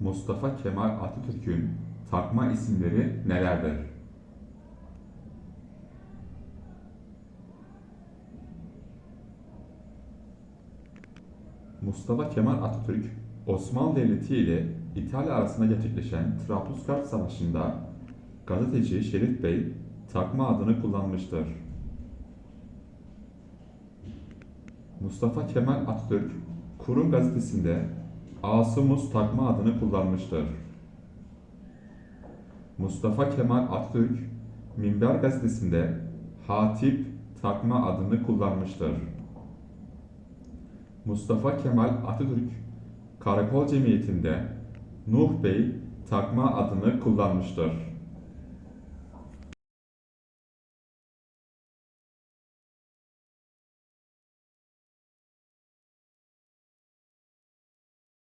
Mustafa Kemal Atatürk'ün takma isimleri nelerdir? Mustafa Kemal Atatürk, Osmanlı Devleti ile İtalya arasında gerçekleşen Trablusgarp Savaşı'nda gazeteci Şerif Bey takma adını kullanmıştır. Mustafa Kemal Atatürk, Kurum gazetesinde Asumus takma adını kullanmıştır. Mustafa Kemal Atatürk, Minber gazetesinde Hatip takma adını kullanmıştır. Mustafa Kemal Atatürk, Karakol Cemiyeti'nde Nuh Bey takma adını kullanmıştır.